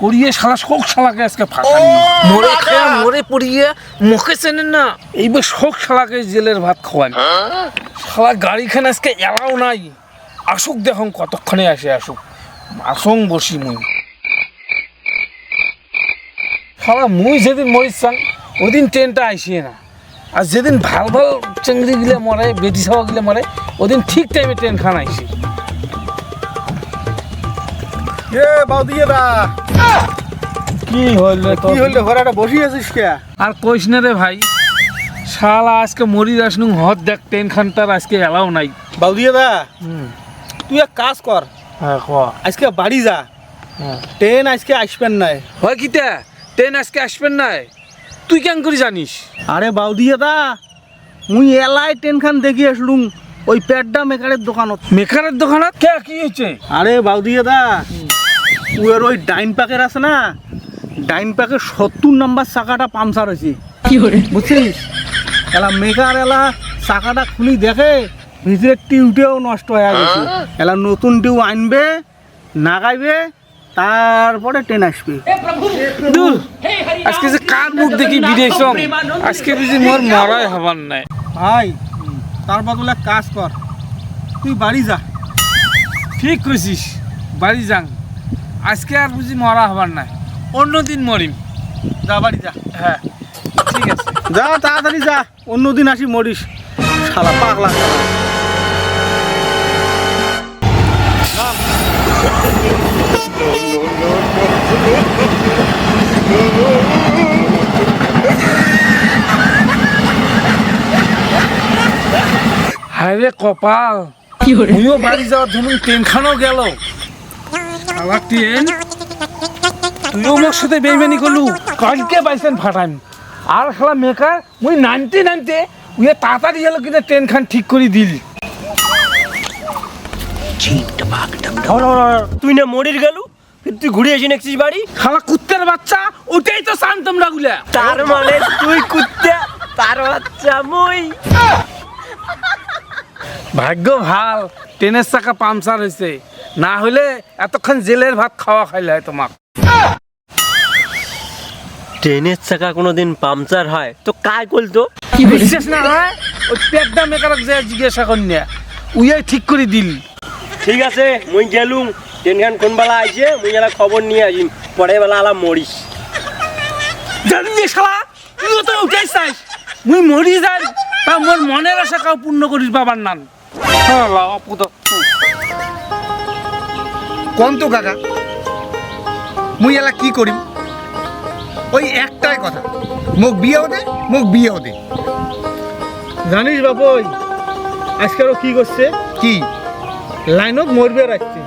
করিয়ে শালা শোক শালাকে আজকে ফাঁকা মরে খেয়ে মরে পড়িয়ে মুখে চেনেন না? এইবার শোক শালাকে জেলের ভাত খাওয়ান। শালা গাড়িখানে আজকে এলাও নাই। আসুক দেখুন কতক্ষণে আসে আসুক। আসং বসি মুই। শালা মুই যেদিন মরিস চান ওদিন ট্রেনটা আইসিয়ে না। আর যেদিন ভালো ভালো চেংড়ি গিলে মরে বেটি সাওয়া গিলে মরে ওদিন ঠিক টাইমে ট্রেন খান আইসি। এ বাউদিয়ে দা কি হইলে কি হইলে ঘোড়াটা বসি আছিস কে? আর কইস না রে ভাই শালা আজকে মরি আসনু হদ দেখ আজকে এলাও নাই। বাউদিয়ে দা হুম। তুই এক কাজ কর হ্যাঁ আজকে বাড়ি যা। হ্যাঁ। ট্রেন আজকে আসবেন নাই। হয় ট্রেন আজকে আসবেন নাই? তুই কেন করে জানিস? আরে বাউদিয়ে দা মুই এলাই ট্রেন খান দেখি আসলুম ওই পেড্ডা মেকারের দোকানত। মেকারের দোকানত? কে কি হয়েছে আরে বাউদিয়ে দা উয়ের ওই ডাইন প্যাকের আছে না? ডাইন প্যাকের সত্তর নাম্বার চাকাটা পাংচার হয়েছে বুঝছিস এলা মেকার এলা চাকাটা খুলি দেখে ভিতরে টিউটেও নষ্ট হয়ে গেছে। এলা নতুন টিউ আনবে নাগাইবে তারপরে ট্রেন আসবে। দূর! আজকে যে কার মুখ দেখি বিদেশ আজকে বুঝি মোর মরাই হবার নাই। ভাই তার বদলে কাজ কর। তুই বাড়ি যা। ঠিক কইছিস বাড়ি যাং। আজকে আর বুঝি মরা হবার নাই। অন্যদিন মরিম। যা বাড়ি যা। হ্যাঁ। ঠিক আছে। যা তাড়াতাড়ি যা। অন্যদিন আসি মরিস। শালা পাগলা। হায়রে কপাল। মুইও বাড়ি যাওয়ার ধরুন ট্রেনখানও গেল। আবার ট্রেন তুইও মোর সাথে বেইমানি করলু। কালকে বাইসেন ফাটাইম। আর খেলা মেকার মুই নামতে নামতে উয়ে তাড়াতাড়ি কিনা ঠিক করে দিল। তুই না মরির গেলু তুই ঘুরে এসে নেছিস বাড়ি। খালা কুত্তের বাচ্চা ওটাই তো শান তোমরা গুলা। তার মানে তুই কুত্তে তার বাচ্চা মই। ভাগ্য ভালো। ট্রেনের চাকা পাংচার হয়েছে না হলে এতক্ষণ জেলের ভাত খাওয়া খাইলে হয় তোমাক। ট্রেনের চাকা কোনোদিন পাংচার হয়। তো কায় করতো বিশ্বাস না হয় ওই পেটটা মেকারক যে জিজ্ঞাসা করিয়া উইয়ে ঠিক করে দিল। ঠিক আছে মুই গেলুম ট্রেন খান কোন বেলা আইছে মুই এলা খবর নিয়ে আসিম পরে বেলা আলা মরিস জানি শালা? তুইও তো উঠাই চাইস মুই মরি যাই তা মোর মনের আশা কাউ পূর্ণ করিস বাবার নান কোন তো কাকা মুই এলা কি করিম? ওই একটাই কথা। মোক বিয়েও দে মোক বিয়েও দে। জানিস বাবুই আজকালও কি করছে? কি? লাইনত মরবে রাখছে।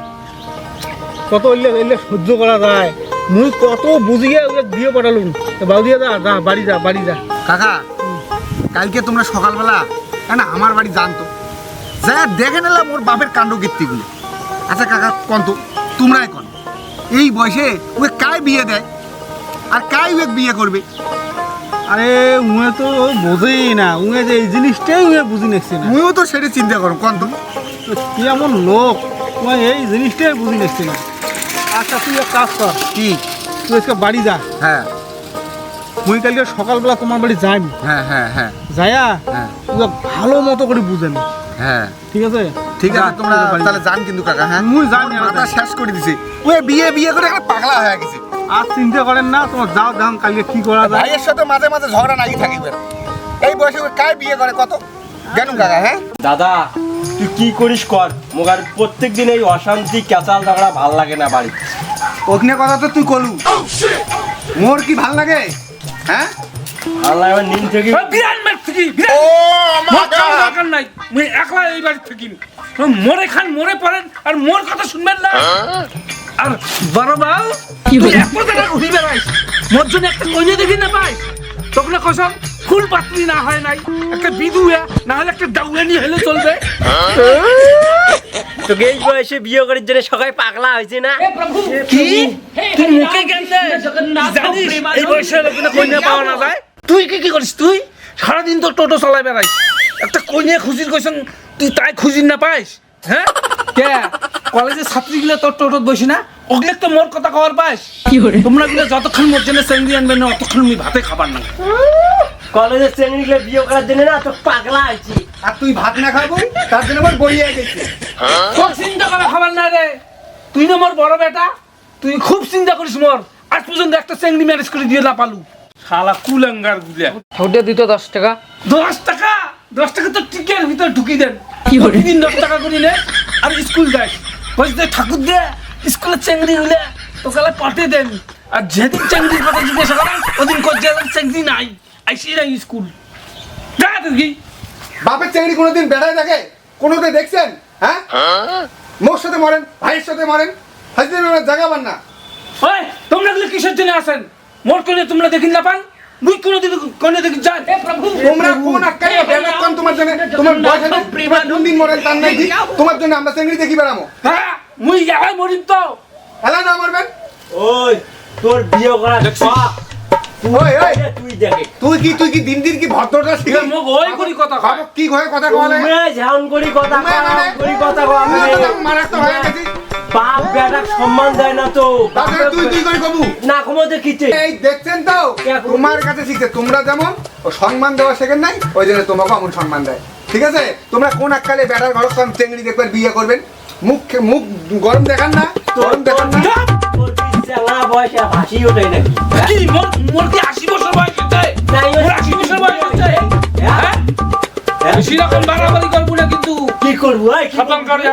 কত হইলে হইলে সহ্য করা যায়। মুই কত বুঝিয়ে ওকে দিয়ে পাঠালুম। বাবু দিয়ে যা যা বাড়ি যা বাড়ি যা। কাকা কালকে তোমরা সকালবেলা না আমার বাড়ি জানতো যা দেখে নিলাম ওর বাপের কাণ্ড কীর্তিগুলো আচ্ছা কাকা কন তো? তোমরাই কন? এই বয়সে ওকে কায় বিয়ে দেয়? আর কায় ওকে বিয়ে করবে? আরে উয়ে তো বোঝেই না। উয়ে যে এই জিনিসটাই উয়ে বুঝি নিচ্ছে না। মুইও তো সেটা চিন্তা করো কন তো? কি এমন লোক? উয়ে এই জিনিসটাই বুঝি নিচ্ছে না। আচ্ছা তুই এক কাজ কর। কি? তুই আজকে বাড়ি যা। হ্যাঁ। মুই কালকে সকালবেলা তোমার বাড়ি যাই হ্যাঁ হ্যাঁ হ্যাঁ। যায়া হ্যাঁ। তুই ভালো মতো করে বুঝেন হ্যাঁ। ঠিক আছে? ঠিক আছে তোমরা তুই তাহলে যান কিন্তু কাকা হ্যাঁ? মুই জানি ওর মাথা শেষ করে দিছে। ওই বিয়ে বিয়ে করে একটা পাগলা হয়ে গেছে। আর চিন্তা করেন না তোমার যাও কালকে কি করা যায়? ভাইয়ের সাথে মাঝে মাঝে ঝগড়া লাগি থাকিবে এই বয়সে বিয়ে করে কত? জানুন কাকা হ্যাঁ? দাদা তুই কি করিস কর? মোগার প্রত্যেক দিন এই অশান্তি ক্যাচাল ঝগড়া ভালো লাগে না বাড়ি ওখানে কথা তো তুই কলু। মোর কি ভালো লাগে? হ্যাঁ? ভালো লাগে আমার থেকে বিরাট মার থাকি ও মোর দরকার নাই। মুই একলা এই বাড়ি থাকি মরে খান মরে পড়েন আর মোর কথা শুনবেন না। আর বড় বাউ তুই এক জায়গায় ঘুরি বেড়াইস মোর জন্য একটা কইনে দেখি না পাই। তখন কসম ফুল পাত্রী না হয় নাই। একটা বিধুয়া না হলে একটা ডাউয়া হলে চলবে। তোকে এই বয়সে বিয়ে করার জন্য সবাই পাগলা হয়েছে না? কি? তুই মুখে জ্ঞান জানিস এই বয়সে কইনে পাওয়া না যায়? তুই কি কি করিস? তুই? সারাদিন তো টোটো চালাই বেড়াইস একটা কইনে খুঁজির কইছেন তুই তাই খুঁজির না পাইস? হ্যাঁ? কে? কলেজের ছাত্রীগুলো তোর টোটোত বসি না? ওগুলো তো মোর কথা কওয়ার পাস তোমরা গুলো যতক্ষণ মোর জন্য চেংড়ি আনবে না অতক্ষণ আমি ভাতে খাবার না কলেজের চেঙ্গিগুলো বিয়ে করার জন্য না তো পাগলা আছি আর তুই ভাত না খাব? তার জন্য আমার বইয়ে গেছে তোর চিন্তা করা খাবার না রে। তুই না মোর বড় বেটা? তুই খুব চিন্তা করিস মোর। আজ পর্যন্ত একটা চেংড়ি ম্যারেজ করে দিয়ে না পালু। শালা কুলাঙ্গার গুলিয়া। ঠোঁটে দিত দশ টাকা। দশ টাকা? দশ টাকা তো টিকের ভিতর ঢুকি দেন। কি প্রতিদিন দশ টাকা করে নে আর স্কুল যাস বলছে ঠাকুর দে স্কুলে চেংড়ি হলে তো কালে পাঠে দেন। আর যেদিন চেংড়ির কথা জিজ্ঞাসা করেন ওদিন করছে চেংড়ি নাই। আইসি নাই স্কুল। যা তুই বাপের চেংড়ি কোনোদিন বেড়ায় দেখে কোনোদিন দেখছেন? হ্যাঁ? মোর সাথে মরেন ভাইয়ের সাথে মরেন। হাজবেন্ড জায়গা পান না। ওই তোমরা গুলো কিসের জন্য আসেন? মোর কোনে তোমরা দেখি না পান মুই কোনোদিন কোনে দেখি যান। হে প্রভু তোমরা কোন আক্কাই বেড়া কোন তোমার জন্য তোমার বয়স আছে তোমার কোন দিন মরেন তার নাই তোমার জন্য আমরা চেংড়ি দেখি বেড়ামো। হ্যাঁ মুই যাবাই মরিম তো। হেলা না মরবেন? ওই তোর বিয়ে করার শখ ওই ওই। তুই দেখে। তুই কি তুই কি দিন দিন কি ভদ্রতা শিখে মুখ ওই করি কথা কয়। কি কথা কলে তুমি ঝাউন করি কথা তুমি করি কথা কও, আমি মারাত্মক হয়ে গেছি। বাপ বেটাক সম্মান দেয় না তো। তাহলে তুই তুই করে কবু না ক্ষমতা কিছে এই দেখছেন তো? তোমার কাছে শিখছে তোমরা যেমন ও সম্মান দেওয়া শেখেন নাই ওই জন্য তোমাকে এমন সম্মান দেয়। ঠিক আছে? তোমরা কোন আক্কালে বেটার ঘর সব চেংড়ি দেখবেন বিয়ে করবেন। মুখ মুখ গরম দেখান না গরম দেখান না। চেলা বয়সে ভাসি ওঠে নাকি? কি? মোর মোর কি আশি বছর বয়স হচ্ছে নাই, ওই বছর বয়স হচ্ছে হ্যাঁ? বেশি রকম বাড়াবাড়ি করব এই কর করব?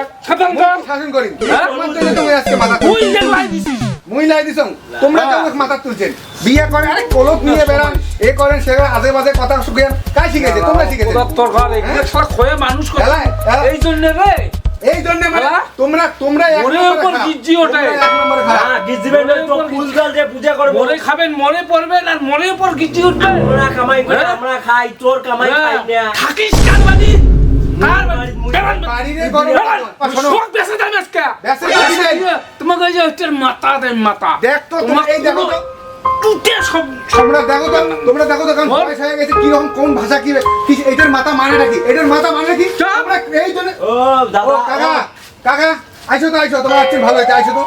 কর। শাসন করি। হ্যাঁ? জন্য তুমি আজকে মাথা তুই যেগুলাই দিছিস মুই লাই দিছ তোমরা তো মাথা তুলছেন। বিয়ে করে আরে কলক নিয়ে বেড়ান এ করেন সে আজে বাজে কথা শুকিয়ে কাই শিখেছে? তোমরা শিখেছে ওরা তোর ঘর এগুলো সব খয়ে মানুষ করে এলাই, এলাই। এই জন্য রে। এই জন্য মানে হ্যাঁ? তোমরা তোমরা এক নম্বরে। গিজ্জি। এক নম্বরে খারাপ। তো ফুলগাল দিয়ে পূজা করব মরে খাবেন মরে পড়বেন আর মরে উপর গিজি উঠবে। আমরা কামাই করে হ্যাঁ? আমরা খাই তোর কামাই খাই না। থাকিস কার বাড়ি কার বাড়ি তোমাকে ওই যে হচ্ছে মাথা দেন মাথা। দেখ তো এই দেখো তো। টুটে সব তোমরা দেখো তো তোমরা দেখো তো কারণ বয়স হয়ে গেছে কি রকম কোন ভাষা কি কি এটার মাথা মানে নাকি? এটার মাথা মানে কি। তোমরা এই জন্য ও ও দাদা কাকা কাকা আইসো তো আইসো তোমার আজকে ভালো হয়েছে তো।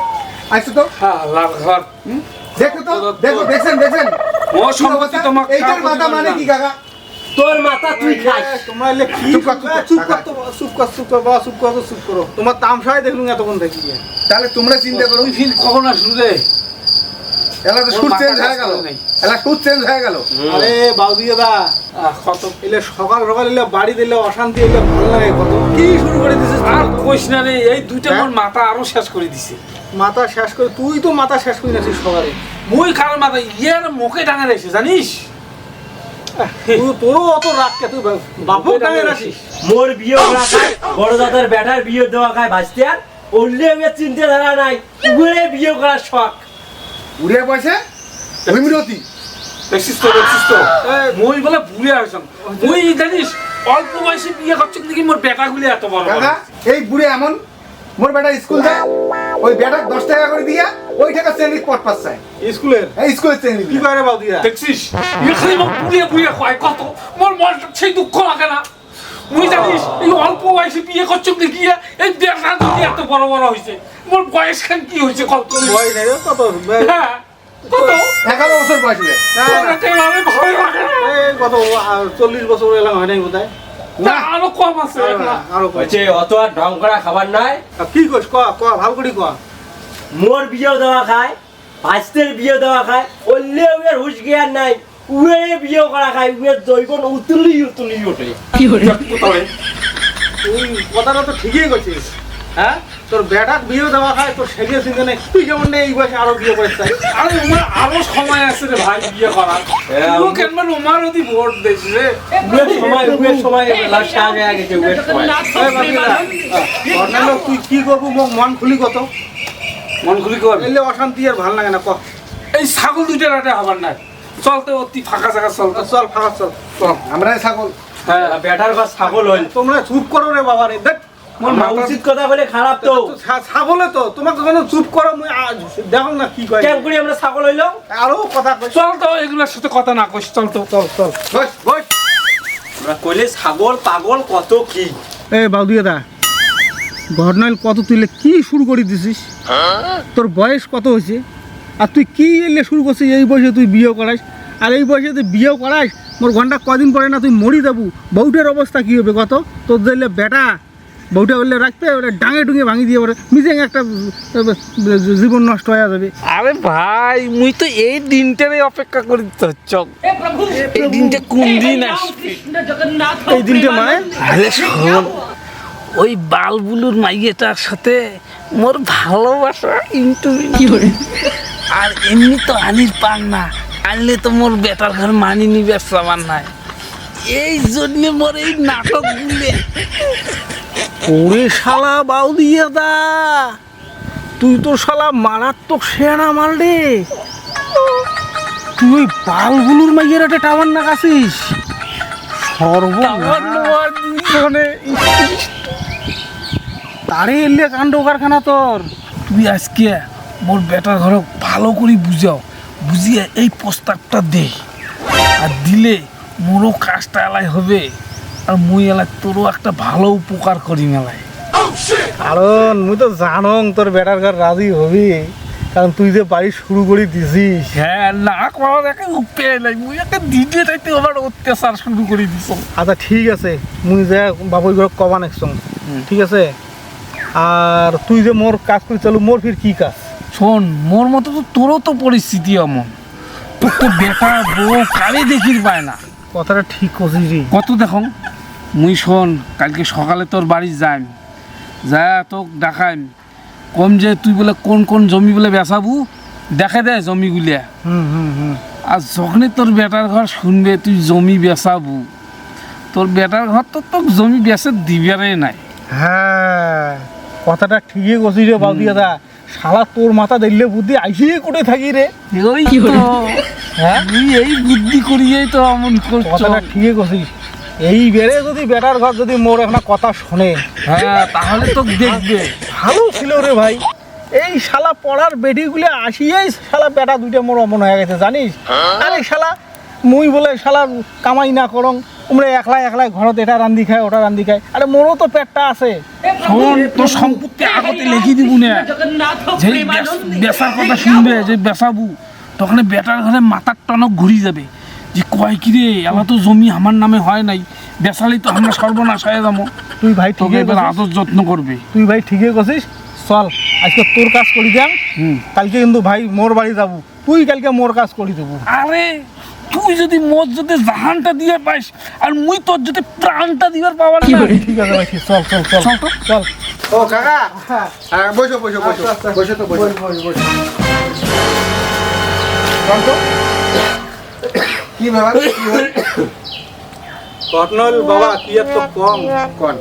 আইসো তো। আল্লাহ ঘর। দেখো তো দেখো দেখছেন দেখছেন। ও সম্পত্তি তোমার এইটার মাথা মানে কি কাকা? তোর মাথা তুই খাস। তোমরা এলে কি চুপ কর, চুপ কর, চুপ কর চুপ কর চুপ কর বাবা চুপ কর চুপ করো। তোমার তামসায় দেখলুম এতক্ষণ দেখি তাহলে তোমরা চিন্তা করো তুমি ফিল কখন আসলো রে? এলা তো মাথা চেঞ্জ হয়ে গেল। এলা সুট চেঞ্জ হয়ে গেল। আরে বাউদি দাদা কত এলে সকাল সকাল এলে বাড়ি দিলে অশান্তি এলে ভালো লাগে কত। কি শুরু করে দিছিস আর কইস না রে এই দুইটা মোর মাথা আরও শেষ করে দিছে। মাথা শেষ করে তুই তো মাথা শেষ করে নাছিস সকালে। মুই খারাপ মাথা ইয়ার মুখে টাঙা রয়েছে জানিস? তোরও অত রাগ তুই বাপক টাঙে রাখিস। মোর বিয়ে করা খাই বড় দাদার বেটার বিয়ে দেওয়া খায় ভাসতে আর অন্য চিন্তা ধারা নাই উড়ে বিয়ে করার শখ। উড়ে পয়সা ভূমিরতি দেখছিস তো দেখছিস তো? মুই বলে বুড়ে আসলাম। মুই জানিস অল্প বয়সে বিয়ে মোর গুলি এত বড়? এই বুড়ে এমন মোর বেটা স্কুল যায় ওই বেটা দশ টাকা করে দিয়া ওই টাকা শ্রেণির পট পাস চায়। স্কুলের? এই স্কুলের শ্রেণি কি করে বাউদি দাদা দেখছিস? এখানে মোর বুড়িয়ে বুড়িয়ে কয় কত? মোর মন সেই দুঃখ লাগে না। মুই জানিস এই অল্প বয়সে বিয়ে করছ নাকি এই বেটা যদি এত বড় বড় হয়েছে মোর বয়স খান কি হয়েছে কত? বয়স নেই কত? হ্যাঁ কত? এগারো বছর বয়স ভয় লাগে না। এই কত চল্লিশ বছর এলাম হয় নাই বোধ না। আরও কম আছে আরও হচ্ছে অত আর ঢং করা খাবার নাই। কি কইস ক ক ভালো করি ক। মোর বিয়ে দেওয়া খায় ভাস্তের বিয়ে দেওয়া খায় অন্য উয়ের হুশ জ্ঞান নাই। উয়ে বিয়ে করা খায় উয়ের জৈবন উতুলি উতুলি ওঠে কি তুই কথাটা তো ঠিকই করছিস হ্যাঁ? তোর বেটাক বিয়ে দেওয়া খায় তোর সেগে চিন্তা নেই তুই যেমন নেই এই বয়সে আরও বিয়ে করিস তাই। আরে উমার আরও সময় আছে রে ভাই বিয়ে করার। হ্যাঁ, তুই কেন উমার যদি ভোট দিস রে। উয়ের সময় উয়ের সময় লাশ শেষ হয়ে গেছে উয়ের সময়। না, অর্ণালো, তুই কি করব? মোক মন খুলি কত? মন খুলি কর। এলে অশান্তি আর ভালো লাগে না ক? এই ছাগল দুইটা রাতে হবার নাই। চলতে অতি ফাঁকা জায়গা চলতে চল ফাঁকা চল। আমরা ছাগল। হ্যাঁ বেটার ঘর ছাগল হইল। তোমরা চুপ করো রে বাবা রে দেখ। মোর উচিত কথা বলে খারাপ তো। তো ছাগলে তো তোমাকে যখন চুপ করো মুই আ- দেখো না কি কয়। কেন করি আমরা ছাগল হইল? আরও কথা কই চল তো এগুলোর সাথে কথা না কইস চল তো চল চল। বস বস। আমরা কইলে ছাগল পাগল কত কি? দা ঘটনাল কত তুইলে কি শুরু করে দিছিস? তোর বয়স কত হয়েছে? আর তুই কি এলে শুরু করছিস এই বয়সে তুই বিয়ে করাস? আর এই বয়সে তুই বিয়ে করাস মোর ঘণ্টা কদিন পরে না তুই মরি দেবু বউটের অবস্থা কি হবে কত? তোর দিলে বেটা বউটা বললে রাখতে ওটা ডাঙে ডুঙে ভাঙি দিয়ে ওরে মিজেং একটা জীবন নষ্ট হয়ে যাবে। আরে ভাই মুই তো এই দিনটারই অপেক্ষা করি তো চক এই দিনটা কোন দিন আসবে? এই দিনটা মানে আরে শোন ওই বালবুলুর মাইয়েটার সাথে মোর ভালোবাসা ইন্টু কি কিন্তু আর এমনি তো আনির পান না আনলে তো মোর বেটার ঘর মানি নিবে সামান নাই এই জন্য মোর এই নাটক গুলে ওরে শালা বাউ দিয়ে দা, তুই তো শালা মারাত্মক মাল রে। তুই ওই বালগুলোর মাইয়ের একটা টাওয়ার না কাছিস তারে এলে কাণ্ড কারখানা তোর। তুই আজকে মোর বেটার ঘর ভালো করে বুঝাও, বুঝিয়ে এই প্রস্তাবটা দে। আর দিলে মোরও কাজটা এলাই হবে। আর মুই এলাই তোরও একটা ভালো উপকার করি মেলায়। কারণ মুই তো জানং তোর বেটার ঘর রাজি হবি। কারণ তুই যে বাড়ি শুরু করে দিছিস। হ্যাঁ না করার একে উপে নাই। মুই একে দিতে চাইতে আবার অত্যাচার শুরু করে দিছ। আচ্ছা ঠিক আছে। মুই যে বাবুই ঘর কবা নেক্সট ঠিক আছে? আর তুই যে মোর কাজ করে চালু মোর ফির কি কাজ? শোন মোর মতো তো তোরও তো পরিস্থিতি এমন। তোর তো বেটা বউ কারে দেখির পায় না। কথাটা ঠিক করছিস রে। কত দেখো মুই শোন কালকে সকালে তোর বাড়ি যাইম। যা তোক দেখাইম কম যে তুই বলে কোন কোন জমি বলে বেচাবু দেখে দে জমিগুলিয়া আর যখনই তোর বেটার ঘর শুনবে তুই জমি বেচাবু তোর বেটার ঘর তো তোর জমি বেচে দিবারে নাই। হ্যাঁ কথাটা ঠিকই করছিস রে বাবু দাদা। শালা তোর মাথা দেখলে বুদ্ধি আইসিয়ে কোটে থাকি রে। ওই তো হ্যাঁ? এই বুদ্ধি করিয়েই তো এমন করছ। কথাটা ঠিকই করছিস এই বেড়ে যদি বেটার ঘর যদি মোর একটা কথা শোনে হ্যাঁ তাহলে তো দেখবে। ভালো ছিল রে ভাই। এই শালা পড়ার বেডিগুলো আসিয়েই শালা বেটা দুইটা মোর অমন হয়ে গেছে জানিস? আরে শালা মুই বলে শালা কামাই না করং তোমরা একলাই একলাই ঘরত এটা রান্ধি খায় ওটা রান্ধি খায়। আরে মোরও তো পেটটা আছে। শোন তোর সম্পত্তি আগতে লিখি দিব না। যে বেচার কথা শুনবে যে বেচাবু তখন বেটার ঘরে মাথার টনক ঘুরি যাবে। যে কয় কি রে এলা তো জমি আমার নামে হয় নাই। বেচালেই তো আমরা সর্বনাশ হয়ে যাব। তুই ভাই তোকে ঠিকই এবার আদর যত্ন করবে। তুই ভাই ঠিকই করছিস চল আজকে তোর কাজ করি যাম হুম। কালকে কিন্তু ভাই মোর বাড়ি যাব। তুই কালকে মোর কাজ করি দেবো। আরে তুই যদি মোর যদি জাহানটা দিয়ে পাইস আর মুই তোর যদি প্রাণটা দিবার পাওয়ার না। ঠিক আছে ভাই চল চল চল। চল। চল। ও কাকা। হ্যাঁ বসো বসো বসো। বসো তো বসো। কন তো। কি ব্যাপার? কি হল? বাবা কি আর তো কম? কন?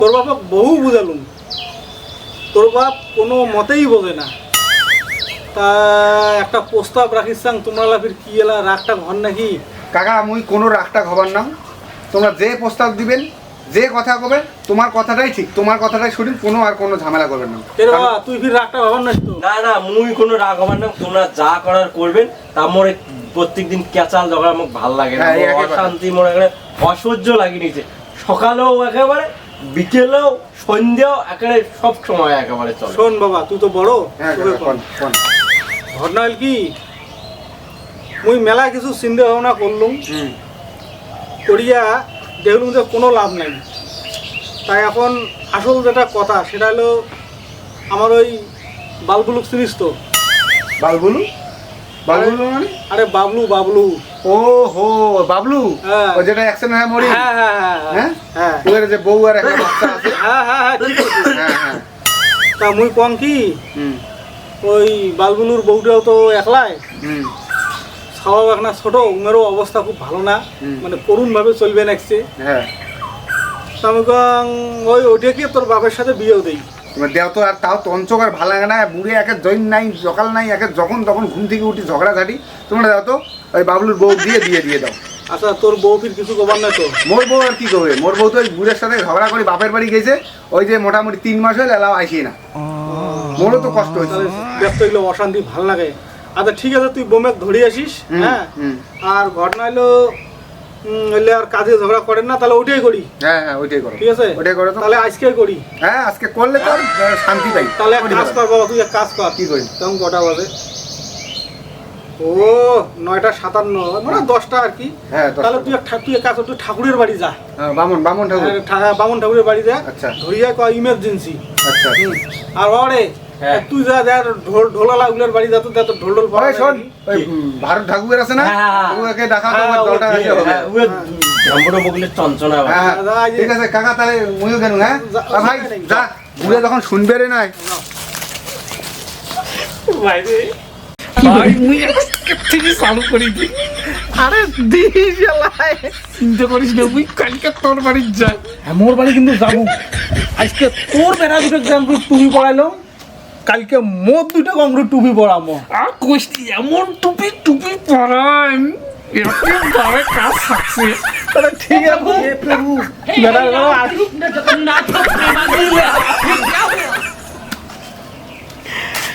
তোর বাবা বহু বুঝালুম। তোর বাপ কোনো মতেই বোঝে না। তা একটা প্রস্তাব রাখিস চাং তোমরা লাফির কি এলা রাগটা ঘর নাকি? কাকা মুই কোনো রাগটা খবর নাম। তোমরা যে প্রস্তাব দিবেন যে কথা কবে তোমার কথাটাই ঠিক। তোমার কথাটাই সঠিক কোনো আর কোনো ঝামেলা করবেন না। এ বাবা তুই ফির রাগটা ভাবার নাস তো না না মুই কোনো রাগ হবার না তোমরা যা করার করবেন তা মোরে প্রত্যেকদিন ক্যাচাল ঝগড়া মোক ভালো লাগে না। হ্যাঁ। অশান্তি মোর একেবারে অসহ্য লাগি নিছে। সকালেও একেবারে বিকেলেও সন্ধ্যেও একেবারে সব সময় একেবারে চলে। শোন বাবা তুই তো বড়। হ্যাঁ ঘটনা হল কি? মুই মেলা কিছু চিন্তা ভাবনা করলুম। করিয়া দেখলুম যে কোনো লাভ নাই। তাই এখন আসল যেটা কথা সেটা হলো আমার ওই বালবুলুক চিনিস তো বালবুলু বালবুলু মানে? আরে বাবলু বাবলু। ও হো বাবলু? হ্যাঁ। ও যেটা অ্যাকশন হয় মরি হ্যাঁ হ্যাঁ। হ্যাঁ? হ্যাঁ। হ্যাঁ যে বউ আর একটা বাচ্চা আছে। হ্যাঁ হ্যাঁ হ্যাঁ ঠিক আছে। হ্যাঁ হ্যাঁ। তা মুই কম কি? ওই বালবুলুর বউটাও তো একলাই। হুম। স্বভাব একটা ছোট উমেরও অবস্থা খুব ভালো না। মানে করুণ ভাবে চলবে নাকছে হ্যাঁ। আমি কং ওই ওইটাকে তোর বাপের সাথে বিয়েও দেই? তোমার দেও তো আর তাও তঞ্চক আর ভালো লাগে না বুড়ে একে জৈন নাই সকাল নাই একে যখন তখন ঘুম থেকে উঠি ঝগড়া ঝাঁটি তোমরা দাও তো ওই বাবলুর বউ দিয়ে দিয়ে দিয়ে দাও। আচ্ছা তোর বউ ফির কিছু কবার নাই তো? মোর বউ আর কি করবে? মোর বউ তো ওই বুড়ের সাথে ঝগড়া করে বাপের বাড়ি গেছে ওই যে মোটামুটি তিন মাস হয়ে এলাও আসি না। মোরও তো কষ্ট হয়েছে। ব্যস্ত হইল অশান্তি ভালো লাগে। আচ্ছা ঠিক আছে তুই বোমেক ধরে আসিস হ্যাঁ? হুম। আর ঘটনা হলো উম, আর কাজে ঝগড়া করেন না তাহলে ওইটাই করি। হ্যাঁ হ্যাঁ ওইটাই করো। ঠিক আছে? ওইটাই করো তাহলে আজকে করি। হ্যাঁ আজকে করলে তো শান্তি পাই। তাহলে এক কাজ কর বাবা তুই এক কাজ কর। কি করি? তখন কটা বাজে? ও নয়টা সাতান্ন। মানে দশটা আর কি। হ্যাঁ তাহলে তুই তুই এক কাজ তুই ঠাকুরের বাড়ি যা। হ্যাঁ, বামন বামন ঠাকুর। হ্যাঁ, বামুন ঠাকুরের বাড়ি যা। আচ্ছা। ধরিয়া কয় ইমার্জেন্সি আচ্ছা। আর ওরে। তুই যা যা ঢোল ঢোলালা বাড়ি যা তো যা তো ঢোল ঢোল পাওয়া শোন ওই ভারত ঠাকুর আছে না? হ্যাঁ, হ্যাঁ, হ্যাঁ। ওকে দেখা তো হ্যাঁ, আমার ওই আসলে হবে। হ্যাঁ উয়ে ঝাম্বুটো বগলে চঞ্চনা হ্যাঁ হ্যাঁ, যা, এই যে- ঠিক আছে কাকা তাহলে মুইও কেন হ্যাঁ? ভাই যা ঘুরে যখন শুনবে রে নাই। ভাই মুই থেকে চালু করি দি। আরে দিস জ্বালায়। চিন্তা করিস না মুই কালকে তোর বাড়ি যাই। হ্যাঁ, মোর বাড়ি কিন্তু যাব। আজকে তোর বেড়া দুটো গ্রাম টুপি পড়াইলাম। কালকে মোর দুটো গঙ্গুর টুপি পরামো আর কষ্টি এমন টুপি টুপি পরান ঠিক আছে।